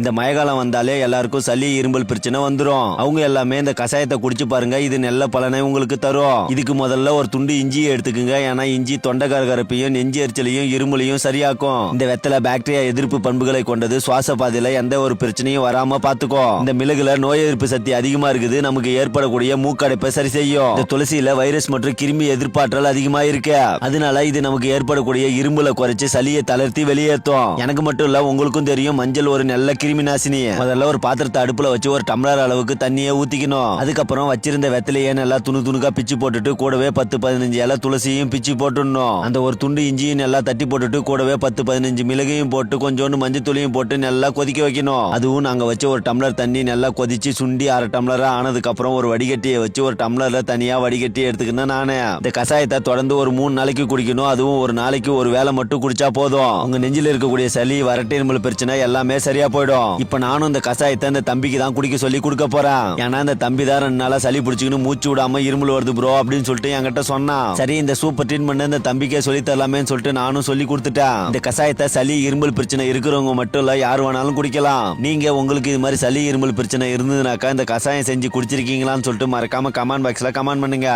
இந்த மயக்காலம் வந்தாலே எல்லாருக்கும் சளி இரும்பல் பிரச்சனை வந்துடும் அவங்க எல்லாமே இந்த கஷாயத்தை குடிச்சு பாருங்க. இது நல்ல பலனை உங்களுக்கு தரும். இதுக்கு முதல்ல ஒரு துண்டு இஞ்சியை எடுத்துக்குங்க. ஏன்னா இஞ்சி தொண்டகரகரப்பையும் நெஞ்சு எரிச்சலையும் இருமலையும் சரியாக்கும். இந்த வெத்தலை பாக்டீரியா எதிர்ப்பு பண்புகளை கொண்டது சுவாச பாதையில எந்த ஒரு பிரச்சனையும் வராம பாத்துக்கோ இந்த மிளகுல நோய் எதிர்ப்பு சக்தி அதிகமா இருக்குது. நமக்கு ஏற்படக்கூடிய மூக்கடைப்பை சரி செய்யும். இந்த துளசியில வைரஸ் மற்றும் கிருமி எதிர்ப்பாற்றல் அதிகமா இருக்கு அதனால இது நமக்கு ஏற்படக்கூடிய இரும்புல குறைச்சு சளியை தளர்த்தி வெளியேற்றும். எனக்கு மட்டும் இல்ல உங்களுக்கும் தெரியும் மஞ்சள் ஒரு நல்ல கிருமி நாசினி முதல்ல ஒரு பாத்திரத்தை அடுப்புல வச்சு ஒரு டம்ளர் அளவுக்கு தண்ணியை ஊத்திக்கணும். அதுக்கப்புறம் வச்சிருந்த வெத்திலையே நல்லா துணு துணுக்கா பிச்சு போட்டுட்டு கூடவே பத்து பதினஞ்சு இலை துளசியும் பிச்சு போட்டுடணும். அந்த ஒரு துண்டு இஞ்சியும் நல்லா தட்டி போட்டுட்டு கூடவே பத்து பதினஞ்சு மிளகையும் போட்டு கொஞ்சோண்டு மஞ்சத்தூளையும் போட்டு நல்லா கொதிக்க வைக்கணும். அதுவும் நாங்க வச்ச ஒரு டம்ளர் தண்ணி நல்லா கொதிச்சு சுண்டி அரை டம்ளரா ஆனதுக்கு அப்புறம் ஒரு வடிகட்டியை வச்சு ஒரு டம்ளர்ல தனியா வடிகட்டி எடுத்துக்கணும் நானே. இந்த கஷாயத்தை தொடர்ந்து ஒரு மூணு நாளைக்கு குடிக்கணும். அதுவும் ஒரு நாளைக்கு ஒரு வேலை மட்டும் குடிச்சா போதும். உங்க நெஞ்சில் இருக்கக்கூடிய சளி வரட்டை பிரச்சனை எல்லாமே சரியா போயிடும். இப்ப நானும் இந்த கசாயத்தை அந்த தம்பிக்கு தான் குடிக்க சொல்லி கொடுக்க போறேன். ஏன்னா இந்த தம்பி தான் ரெண்டு நாளா சளி பிடிச்சிக்கணும் மூச்சு விடாம இருமல் வருது ப்ரோ அப்படின்னு சொல்லிட்டு என்கிட்ட சொன்னான். சரி இந்த சூப்பர் ட்ரீட்மெண்ட் இந்த தம்பிக்கே சொல்லி தரலாமேன்னு சொல்லிட்டு நானும் சொல்லி கொடுத்துட்டேன். இந்த கசாயத்தை சளி இருமல் பிரச்சனை இருக்கிறவங்க மட்டும் இல்ல யார் வேணாலும் குடிக்கலாம். நீங்க உங்களுக்கு இது மாதிரி சளி இருமல் பிரச்சனை இருந்ததுனாக்கா இந்த கசாயம் செஞ்சு குடிச்சிருக்கீங்களான்னு சொல்லிட்டு மறக்காம கமெண்ட் பாக்ஸ்ல கமெண்ட் பண்ணுங்க.